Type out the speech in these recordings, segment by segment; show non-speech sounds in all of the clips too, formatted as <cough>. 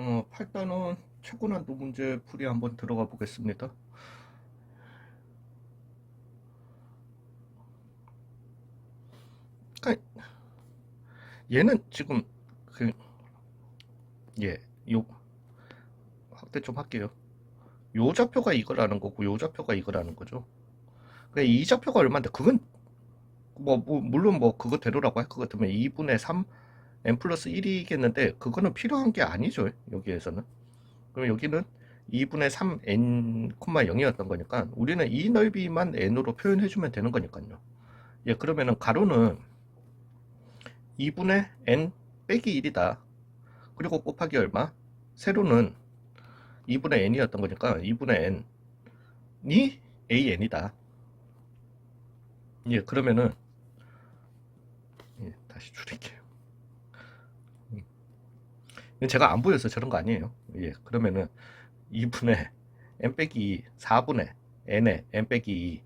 어, 8단원 최고난도 문제 풀이 한번 들어가 보겠습니다. 얘는 지금 그 예, 요 확대 좀 할게요. 요 좌표가 이거라는 거고 요 좌표가 이거라는 거죠. 그러니까 이 좌표가 얼마인데 그건 뭐, 뭐 물론 뭐 그거대로라고 할 것 같으면 2분의 3 n 플러스 1이겠는데 그거는 필요한 게 아니죠. 여기에서는. 그럼 여기는 2분의 3 n, 0이었던 거니까 우리는 이 넓이만 n으로 표현해 주면 되는 거니까요. 예, 그러면은 가로는 2분의 n 빼기 1이다. 그리고 곱하기 얼마? 세로는 2분의 n이었던 거니까 2분의 n이 an이다. 예, 그러면은 예, 다시 줄일게요. 제가 안 보여서 저런 거 아니에요. 예, 그러면은 2분의 n 빼기 2, 4분의 n의 n 빼기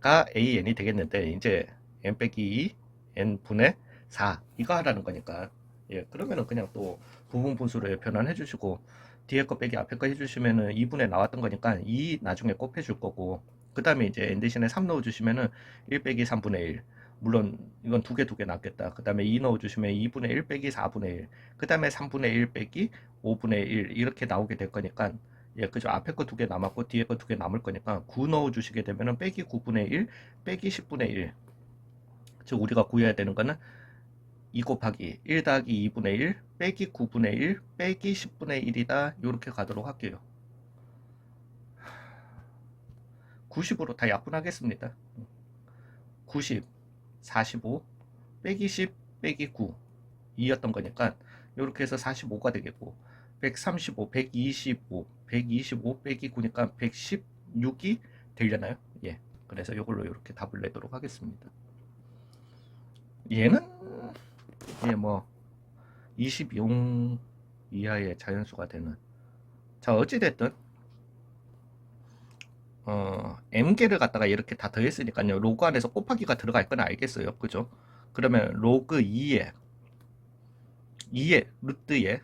2가 an이 되겠는데 이제 n 빼기 2, n 분의 4 이거 하라는 거니까 예, 그러면은 그냥 또 부분 분수로 변환해 주시고 뒤에 거 빼기 앞에 거 해주시면은 2분의 나왔던 거니까 2 나중에 곱해 줄 거고 그 다음에 이제 n 대신에 3 넣어주시면은 1 빼기 3분의 1 물론 이건 두 개 두 개 낫겠다. 그 다음에 2 넣어주시면 2분의 1 빼기 4분의 1 그 다음에 3분의 1 빼기 5분의 1 이렇게 나오게 될 거니까. 예 그죠? 앞에 거 두 개 남았고 뒤에 거 두 개 남을 거니까 9 넣어주시게 되면은 빼기 9분의 1 빼기 10분의 1 즉 우리가 구해야 되는 거는 2 곱하기 1 더하기 2분의 1 빼기 9분의 1 빼기 10분의 1이다. 이렇게 가도록 할게요. 90으로 다 약분하겠습니다. 90 45 빼기 10 빼기 9 2였던 거니까 이렇게 해서 45가 되겠고 135 125 125 빼기 9니까 116이 되려나요? 예 그래서 이걸로 이렇게 답을 내도록 하겠습니다 얘는 예 뭐 20용 이하의 자연수가 되는 자 어찌 됐든 어, m개를 갖다가 이렇게 다 더했으니까요. 로그 안에서 곱하기가 들어갈 건 알겠어요. 그죠? 그러면 로그 2에 2에 루트에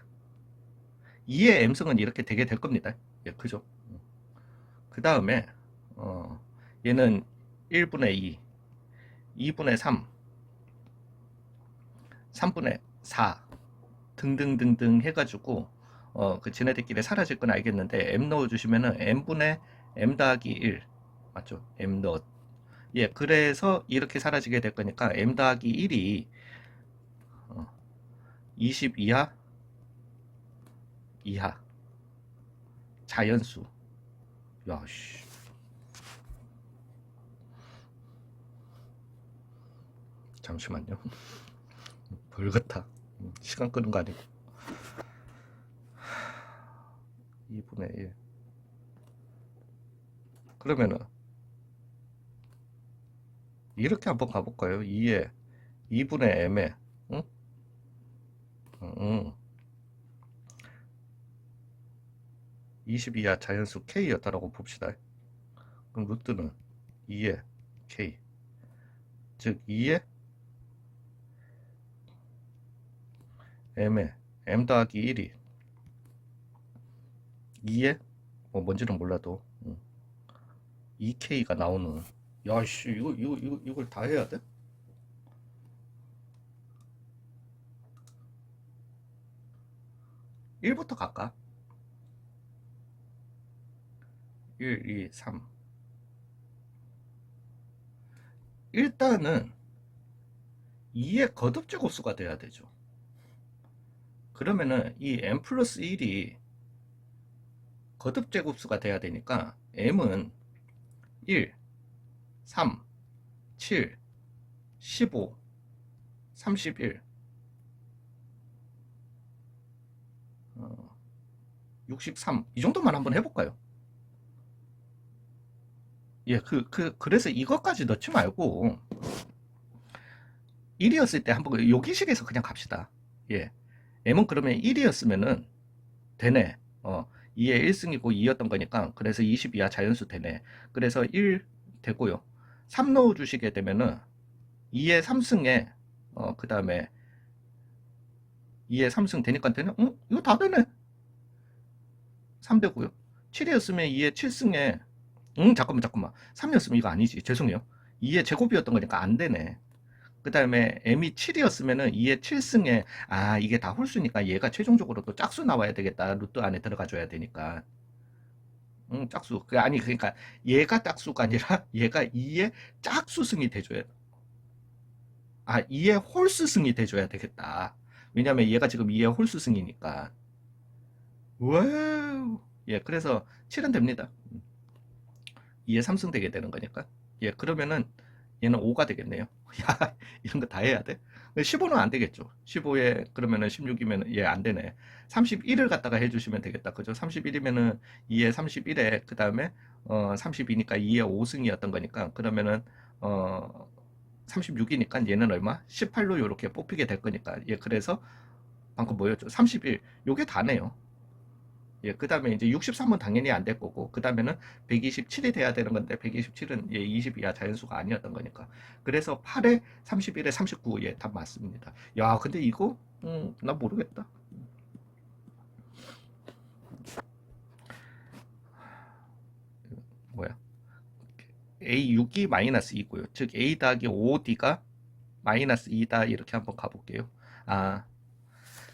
2의 m승은 이렇게 되게 될 겁니다. 예, 그죠? 그 다음에 어, 얘는 1분의 2, 2분의 3, 3분의 4 등등등등 해가지고 어, 그 지네들끼리 사라질 건 알겠는데 m 넣어주시면은 m분의 m 더하기 1 맞죠? m 넛예 그래서 이렇게 사라지게 될 거니까 m 더하기 1이 어, 20 이하 이하. 자연수. 야씨. 잠시만요. <laughs> 벌 같아. 시간 끄는 거 아니고. 2분의 1 그러면은 이렇게 한번 가볼까요? 2에 2분의 m에 응? 응. 22야 자연수 k였다라고 봅시다. 그럼 루트는 2에 k 즉 2에 m에 m 더하기 1이 2에 뭐 뭔지는 몰라도 2K가 나오는 야씨 이거 이거 이거 이걸 다 해야 돼? 일부터 갈까? 1, 2, 3 일단은 2의 거듭 제곱수가 돼야 되죠. 그러면은 이 m 플러스 1이 거듭 제곱수가 돼야 되니까 m은 1, 3, 7, 15, 31, 어, 63. 이 정도만 한번 해볼까요? 예, 그, 그, 그래서 이것까지 넣지 말고, 1이었을 때 한번 여기식에서 그냥 갑시다. 예. M은 그러면 1이었으면은 되네. 어, 2의 1승이고 2였던 거니까 그래서 22야 자연수 되네. 그래서 1 되고요. 3 넣어 주시게 되면은 2의 3승에 어, 그 다음에 2의 3승 되니까 되네. 응? 이거 다 되네. 3 되고요. 7이었으면 2의 7승에 응 잠깐만 잠깐만 3이었으면 이거 아니지 죄송해요 2의 제곱이었던 거니까 안 되네 그 다음에 m이 7이었으면은 2의 7승에 아 이게 다 홀수니까 얘가 최종적으로 또 짝수 나와야 되겠다. 루트 안에 들어가 줘야 되니까. 응 짝수. 그 아니 그러니까 얘가 짝수가 아니라 <laughs> 얘가 2의 짝수승이 돼줘야 아 2의 홀수승이 돼줘야 되겠다. 왜냐면 얘가 지금 2의 홀수승이니까. 와우. 예 그래서 7은 됩니다. 2에 3승 되게 되는 거니까. 예, 그러면은 얘는 5가 되겠네요. <laughs> 야, 이런 거 다 해야 돼? 15는 안 되겠죠. 15에 그러면은 16이면 예, 안 되네. 31을 갖다가 해 주시면 되겠다. 그죠? 31이면은 2에 31에 그다음에 어 32니까 2에 5승이었던 거니까 그러면은 어 36이니까 얘는 얼마? 18로 이렇게 뽑히게 될 거니까. 예, 그래서 방금 뭐였죠? 31. 요게 다네요. 예, 그 다음에 이제 63은 당연히 안 될 거고, 그 다음에는 127이 돼야 되는 건데, 127은 예, 20 이하 자연수가 아니었던 거니까. 그래서 8에 31에 39, 예, 답 맞습니다. 야, 근데 이거, 음, 나 모르겠다. 뭐야? A6이 마이너스 2고요. 즉, A 더하기 5D가 마이너스 2다. 이렇게 한번 가볼게요. 아,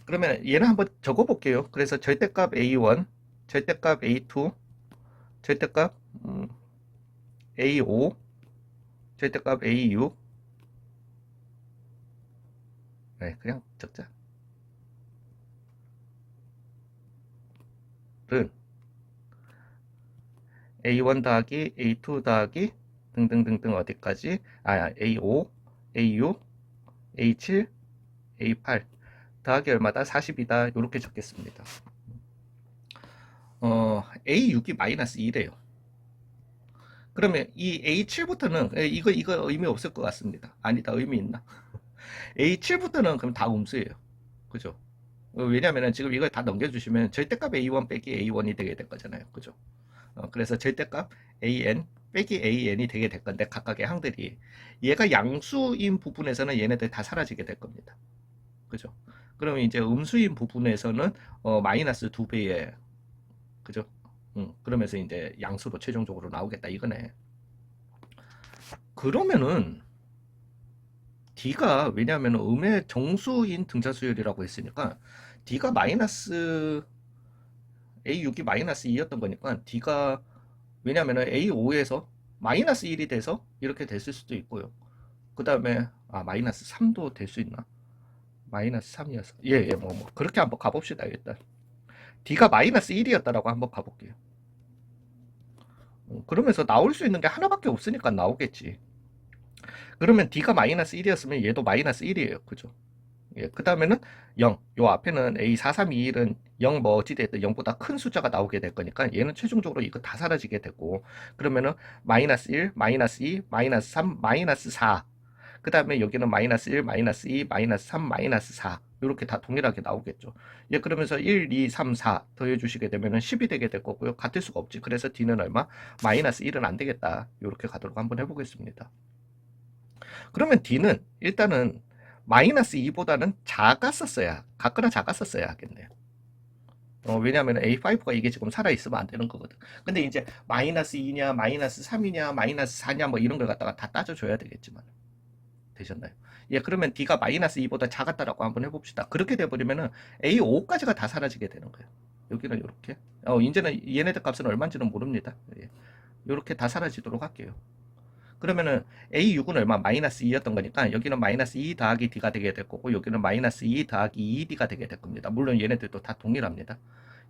그러면 얘는 한번 적어 볼게요. 그래서 절대값 A1, 절대값 A2, 절대값 음, A5, 절대값 A6. 네, 그냥 적자. 은 A1 더하기 A2 더하기 등등등등 어디까지? 아, A5, A6, A7, A8 더하기 얼마다? 40이다. 이렇게 적겠습니다. 어, A6이 마이너스 2래요. 그러면 이 A7부터는 이거 이거 의미 없을 것 같습니다. 아니다 의미 있나? <laughs> A7부터는 그럼 다 음수예요. 그죠? 어, 왜냐면은 지금 이걸 다 넘겨주시면 절대값 A1 빼기 A1이 되게 될 거잖아요. 그죠? 어, 그래서 절대값 AN 빼기 AN이 되게 될 건데 각각의 항들이 얘가 양수인 부분에서는 얘네들 다 사라지게 될 겁니다. 그죠? 그러면 이제 음수인 부분에서는 어, 마이너스 두 배의 그죠? 음, 그러면서 이제 양수로 최종적으로 나오겠다 이거네. 그러면은 D가 왜냐하면 음의 정수인 등차 수열이라고 했으니까 D가 마이너스 A6이 마이너스 2였던 거니까 D가 왜냐하면 A5에서 마이너스 1이 돼서 이렇게 됐을 수도 있고요. 그 다음에 아 마이너스 3도 될 수 있나? 마이너스 3이어서. 예, 예, 뭐, 뭐. 그렇게 한번 가봅시다 일단. D가 마이너스 1이었다라고 한번 가볼게요. 어, 그러면서 나올 수 있는 게 하나밖에 없으니까 나오겠지. 그러면 D가 마이너스 1이었으면 얘도 마이너스 1이에요. 그죠? 예, 그 다음에는 0. 요 앞에는 A4321은 0 뭐 어찌됐든 0보다 큰 숫자가 나오게 될 거니까 얘는 최종적으로 이거 다 사라지게 되고 그러면은 마이너스 1, 마이너스 2, 마이너스 3, 마이너스 4. 그 다음에 여기는 마이너스 1, 마이너스 2, 마이너스 3, 마이너스 4. 이렇게 다 동일하게 나오겠죠. 예, 그러면서 1, 2, 3, 4 더해주시게 되면은 10이 되게 될 거고요. 같을 수가 없지. 그래서 D는 얼마? 마이너스 1은 안 되겠다. 이렇게 가도록 한번 해보겠습니다. 그러면 D는 일단은 마이너스 2보다는 작았었어야, 같거나 작았었어야 하겠네요. 어, 왜냐하면 A5가 이게 지금 살아있으면 안 되는 거거든. 근데 이제 마이너스 2냐, 마이너스 3이냐, 마이너스 4냐, 뭐 이런 걸 갖다가 다 따져줘야 되겠지만. 되셨나요? 예, 그러면 D가 마이너스 2보다 작았다라고 한번 해봅시다. 그렇게 돼버리면은 A5까지가 다 사라지게 되는 거예요. 여기는 이렇게. 어, 이제는 얘네들 값은 얼마인지는 모릅니다. 예. 이렇게 다 사라지도록 할게요. 그러면은 A6은 얼마? 마이너스 2였던 거니까 여기는 마이너스 2 더하기 D가 되게 될 거고 여기는 마이너스 2 더하기 2D가 되게 될 겁니다. 물론 얘네들도 다 동일합니다.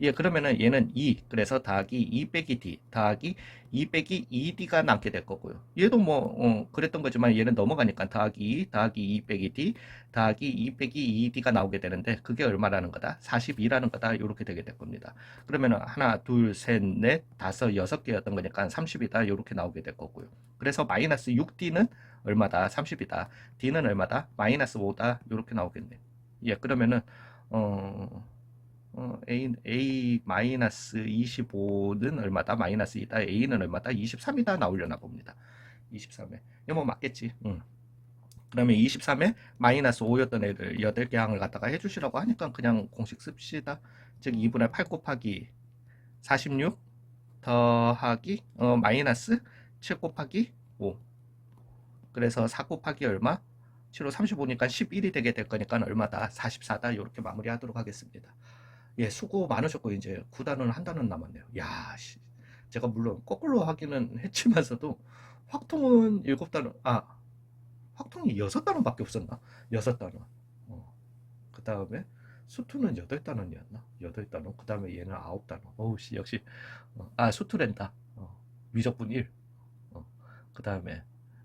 예, 그러면은 얘는 2, 그래서 더하기 2 빼기 D, 더하기 2 빼기 2D가 남게 될 거고요. 얘도 뭐, 어, 그랬던 거지만 얘는 넘어가니까 더하기 2, 더하기 2 빼기 D, 더하기 2 빼기 2D가 나오게 되는데 그게 얼마라는 거다? 42라는 거다. 이렇게 되게 될 겁니다. 그러면은 하나, 둘, 셋, 넷, 다섯, 여섯 개였던 거니까 30이다. 이렇게 나오게 될 거고요. 그래서 마이너스 6D는 얼마다? 30이다. D는 얼마다? 마이너스 5다. 이렇게 나오겠네. 예, 그러면은, 어, 어, A, A 마이너스 25는 얼마다? 마이너스 2다. A는 얼마다? 23이다. 나오려나 봅니다. 23에. 이거 뭐 맞겠지. 응. 그러면 23에 마이너스 5였던 애들 8개 항을 갖다가 해주시라고 하니까 그냥 공식 씁시다. 즉 2분의 8 곱하기 46 더하기 어, 마이너스 7 곱하기 5 그래서 4 곱하기 얼마? 7호 35니까 11이 되게 될 거니까 얼마다? 44다 이렇게 마무리하도록 하겠습니다. 예, 수고 많으셨고 이제 9단원 한 단원 남았네요. 야, 씨. 제가 물론 거꾸로 하기는 <laughs> 했지만서도 확통은 7단원, 아, 확통이 6단원밖에 없었나? 6단원. 어. 그 다음에 수투는 8단원이었나? 8단원. 그 다음에 얘는 9단원. 어우, 씨, 역시, 어, 아, 수투랜다. 어, 미적분 1. 어, 그 다음에,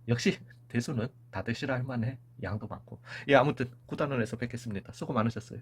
역시, 대수는 다들 싫어할 만해. 양도 많고. 예, 아무튼, 9단원에서 뵙겠습니다. 수고 많으셨어요.